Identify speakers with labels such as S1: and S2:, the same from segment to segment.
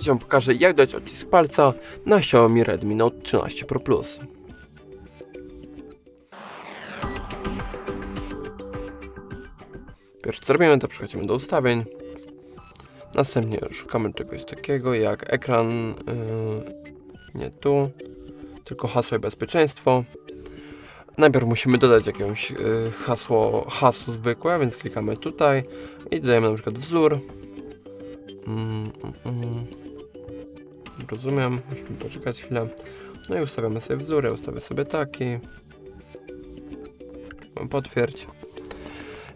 S1: Dziś Wam pokażę jak dać odcisk palca na Xiaomi Redmi Note 13 Pro Plus. Pierwsze co robimy to przechodzimy do ustawień. Następnie szukamy czegoś takiego jak ekran, yy, nie tu, tylko hasło i bezpieczeństwo. Najpierw musimy dodać jakieś yy, hasło, hasło zwykłe, więc klikamy tutaj i dodajemy na przykład wzór. Mm, mm, mm. Rozumiem, musimy poczekać chwilę. No i ustawiamy sobie wzór, ustawię sobie taki. Potwierdź.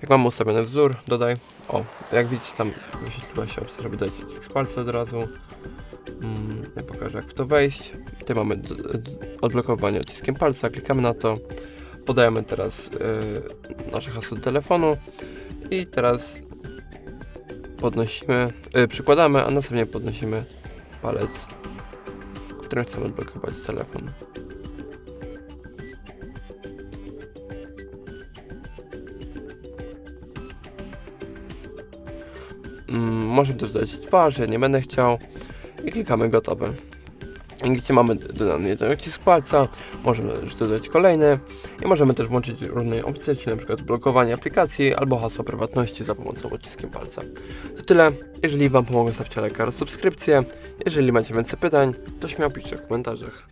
S1: Jak mamy ustawiony wzór, dodaj. O, jak widzicie tam wyświetliła się opcja, żeby dać z palca od razu. Mm, ja pokażę jak w to wejść. Tutaj mamy odblokowanie odciskiem palca, klikamy na to. Podajemy teraz y, nasze hasło do telefonu i teraz podnosimy, y, przykładamy, a następnie podnosimy palec, którym chcemy odblokować telefon. Mm, możemy też dodać twarz, ja nie będę chciał i klikamy gotowe. Gdzie mamy dodany jeden odcisk palca, możemy też dodać kolejny i możemy też włączyć różne opcje, czyli przykład blokowanie aplikacji albo hasło prywatności za pomocą odciskiem palca. To tyle. Jeżeli Wam pomogło, stawcie lajka subskrypcję. Jeżeli macie więcej pytań, to śmiało piszcie w komentarzach.